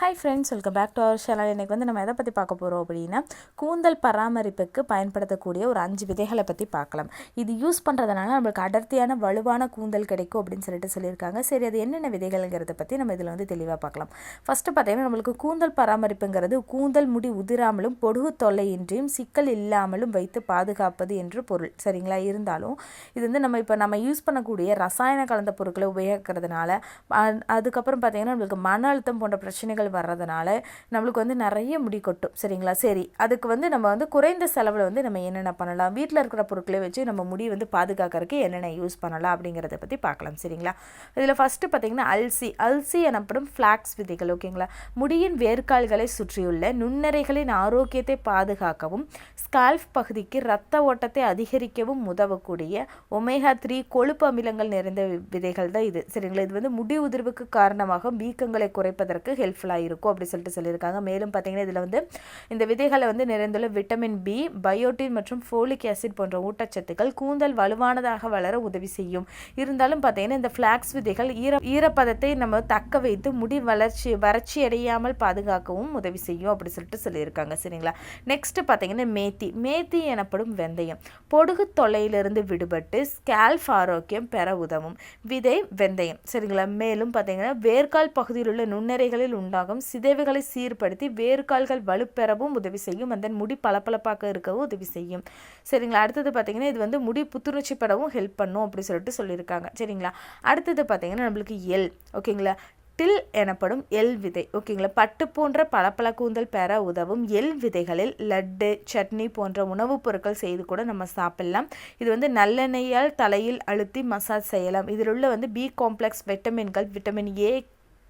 Hi friends welcome back to our channel இன்றைக்கி வந்து நம்ம எதை பற்றி பார்க்க போகிறோம் அப்படின்னா கூந்தல் பராமரிப்புக்கு பயன்படுத்தக்கூடிய ஒரு அஞ்சு விதைகளை பற்றி பார்க்கலாம். இது யூஸ் பண்ணுறதுனால நம்மளுக்கு அடர்த்தியான வலுவான கூந்தல் கிடைக்கும் அப்படின்னு சொல்லிட்டு சொல்லியிருக்காங்க. சரி அது என்னென்ன விதைகள்ங்கிறத பற்றி நம்ம இதில் வந்து தெளிவாக பார்க்கலாம். ஃபஸ்ட்டு பார்த்தீங்கன்னா நம்மளுக்கு கூந்தல் பராமரிப்புங்கிறது கூந்தல் முடி உதிராமலும் பொடுகு தொல்லையின்றியும் சிக்கல் இல்லாமலும் வைத்து பாதுகாப்பது என்று பொருள். சரிங்களா? இருந்தாலும் இது வந்து நம்ம இப்போ நம்ம யூஸ் பண்ணக்கூடிய ரசாயன கலந்த பொருட்களை உபயோகிக்கிறதுனால அதுக்கப்புறம் பார்த்தீங்கன்னா நம்மளுக்கு மன அழுத்தம் போன்ற பிரச்சனைகள் வர்றதுனால நம்மளுக்கு வந்து நிறைய முடி கொட்டும். சரிங்களா? சரி அதுக்கு வந்து நம்ம வந்து குறைந்த செலவில் வந்து நம்ம என்னென்ன பண்ணலாம்? வீட்டில் இருக்கிற பொருட்களை வச்சு நம்ம முடி வந்து பாதுகாக்கறதுக்கு என்னென்ன யூஸ் பண்ணலாம் அப்படிங்கிறத பற்றி பார்க்கலாம். சரிங்களா? இதில் ஃபஸ்ட்டு பார்த்தீங்கன்னா அல்சி. அல்சி எனப்படும் ஃப்ளாக்ஸ் விதைகள் ஓகேங்களா முடியின் வேர்க்கால்களை சுற்றியுள்ள நுண்ணறைகளின் ஆரோக்கியத்தை பாதுகாக்கவும் ஸ்கால்ஃப் பகுதிக்கு இரத்த ஓட்டத்தை அதிகரிக்கவும் உதவக்கூடிய ஒமேகா த்ரீ கொழுப்பு அமிலங்கள் நிறைந்த விதைகள் தான் இது. சரிங்களா? இது வந்து முடி உதிர்வுக்கு காரணமாக வீக்கங்களை குறைப்பதற்கு ஹெல்ப்ஃபுல்லாக இருக்கும் அப்படி சொல்லிட்டு சொல்லியிருக்காங்க. மேலும் பார்த்தீங்கன்னா இதில் வந்து இந்த விதைகளை வந்து நிறைந்துள்ள விட்டமின் பி பயோட்டின் மற்றும் ஃபோலிக் ஆசிட் போன்ற ஊட்டச்சத்துக்கள் கூந்தல் வலுவானதாக வளர உதவி செய்யும். இருந்தாலும் பார்த்தீங்கன்னா இந்த ஃப்ளாக்ஸ் விதைகள் ஈர ஈரப்பதத்தை நம்ம தக்க வைத்து முடி வளர்ச்சி வறட்சி அடையாமல் பாதுகாக்கவும் உதவி செய்யும் அப்படி சொல்லிட்டு சொல்லியிருக்காங்க. சரிங்களா? நெக்ஸ்ட் பார்த்தீங்கன்னா மேத்தி. மேத்தி எனப்படும் வெந்தயம். பொடுகு தொல்லையிலிருந்து விடுபட்டு ஸ்கேல்ஃப் ஆரோக்கியம் பெற உதவும் விதை வெந்தயம். சரிங்களா? மேலும் பார்த்தீங்கன்னா வேர்க்கால் பகுதியில் உள்ள நுண்ணறைகளில் உண்டா உண்டாகும் சிதைவுகளை சீர்படுத்தி வேர்கால்கள் வலுப்பெறவும் உதவி செய்யும் அந்த முடி பளபளப்பாக இருக்கவும் உதவி செய்யும். சரிங்களா? அடுத்தது பார்த்தீங்கன்னா இது வந்து முடி புத்துணர்ச்சி பெறவும் ஹெல்ப் பண்ணும் அப்படி சொல்லிட்டு சொல்லியிருக்காங்க. சரிங்களா? அடுத்தது பார்த்தீங்கன்னா நம்மளுக்கு எல் ஓகேங்களா? டில் எனப்படும் எல் விதை ஓகேங்களா? பட்டு போன்ற பளபள கூந்தல் பெற உதவும் எல் விதைகளில் லட்டு சட்னி போன்ற உணவுப் பொருட்கள் செய்து கூட நம்ம சாப்பிடலாம். இது வந்து நல்லெண்ணெயால் தலையில் அழுத்தி மசாஜ் செய்யலாம். இதில் உள்ள வந்து B complex விட்டமின்கள் vitamin A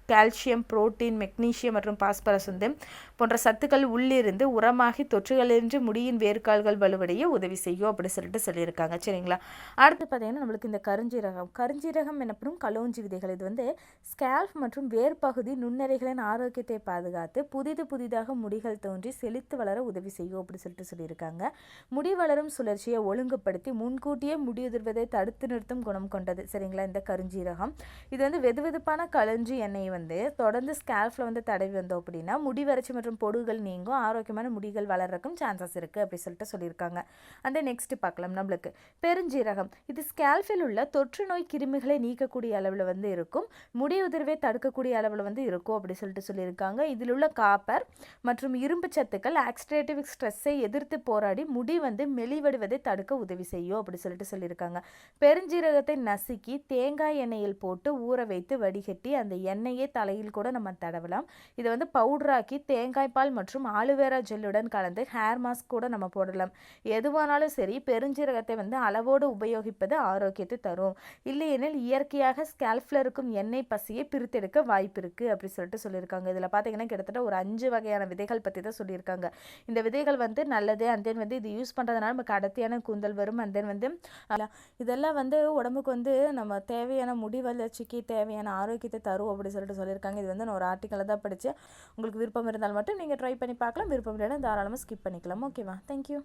calcium protein magnesium மற்றும் பாஸ்பரஸ் வந்து போன்ற சத்துக்கள் உள்ளிருந்து உரமாகி தொற்றுகளின்றி முடியின் வேர்க்கால்கள் வலுவடைய உதவி செய்யும் அப்படி சொல்லிட்டு சொல்லியிருக்காங்க. சரிங்களா? அடுத்து பார்த்தீங்கன்னா நம்மளுக்கு இந்த கருஞ்சீரகம். கருஞ்சீரகம் எனப்படும் களோஞ்சி விதைகள். இது வந்து ஸ்கேல்ஃப் மற்றும் வேர் பகுதி நுண்ணறைகளின் ஆரோக்கியத்தை பாதுகாத்து புதிது புதிதாக முடிகள் தோன்றி செழித்து வளர உதவி செய்யும் அப்படி சொல்லிட்டு சொல்லியிருக்காங்க. முடி வளரும் சுழற்சியை ஒழுங்குபடுத்தி முன்கூட்டியே முடியுதிர்வதை தடுத்து நிறுத்தும் குணம் கொண்டது. சரிங்களா? இந்த கருஞ்சீரகம். இது வந்து வெதுவெதுப்பான களஞ்சி எண்ணெய் வந்து தொடர்ந்து ஸ்கேல்ஃபில் வந்து தடவி வந்தோம் அப்படின்னா முடி வறட்சி மற்றும் பொடுகுகள் நீங்கும். ஆரோக்கியமான முடிகள் வளர்றக்கும் சான்சஸ் இருக்குது அப்படி சொல்லிட்டு சொல்லியிருக்காங்க. அந்த நெக்ஸ்ட் பார்க்கலாம் நம்மளுக்கு. பெருஞ்சீரகம். இது ஸ்கேல்ஃபில் உள்ள தொற்று நோய் கிருமிகளை நீக்கக்கூடிய அளவில் வந்து இருக்கும். முடி உதிர்வை தடுக்கக்கூடிய அளவில் வந்து இருக்கும் அப்படி சொல்லிட்டு சொல்லியிருக்காங்க. இதில் உள்ள காப்பர் மற்றும் இரும்பு சத்துக்கள் ஆக்சிடேட்டிவ் ஸ்ட்ரெஸ்ஸை எதிர்த்து போராடி முடி வந்து மெலிவடுவதை தடுக்க உதவி செய்யும் அப்படி சொல்லிட்டு சொல்லியிருக்காங்க. பெருஞ்சீரகத்தை நசுக்கி தேங்காய் எண்ணெயில் போட்டு ஊற வைத்து வடிகட்டி அந்த எண்ணெயை தலையில் கூட நம்ம தடவலாம். இதை வந்து பவுடராக்கி தேங்காய் பால் மற்றும் ஆலுவேரா ஜெல்லுடன் கலந்து ஹேர் மாஸ்க் கூட நம்ம போடலாம். எதுவானாலும் சரி பெருஞ்சீரகத்தை வந்து அளவோடு உபயோகிப்பது ஆரோக்கியத்தை தரும். இல்லையெனில் இயற்கையாக ஸ்கேல்ஃபில் இருக்கும் எண்ணெய் பசியை பிரித்தெடுக்க வாய்ப்பு இருக்குது அப்படி சொல்லிட்டு சொல்லியிருக்காங்க. இதில் பார்த்தீங்கன்னா கிட்டத்தட்ட ஒரு அஞ்சு வகையான விதைகள் பற்றி தான் சொல்லியிருக்காங்க. இந்த விதைகள் வந்து நல்லது அண்ட் தென் வந்து இது யூஸ் பண்ணுறதுனால நமக்கு அடர்த்தியான கூந்தல் வரும் அண்ட் தென் வந்து இதெல்லாம் வந்து உடம்புக்கு வந்து நம்ம தேவையான முடி வளர்ச்சிக்கு தேவையான ஆரோக்கியத்தை தரும் அப்படி சொல்லிட்டு சொல்லியிருக்காங்க. இது வந்து நான் ஒரு ஆர்டிக்கலில் தான் படித்தேன் உங்களுக்கு விருப்பம் இருந்தால் மட்டும் நீங்கள் ட்ரை பண்ணி பார்க்கலாம். விருப்பம் இல்லைன்னா தாராளமாக ஸ்கிப் பண்ணிக்கலாம். ஓகேவா தேங்க்யூ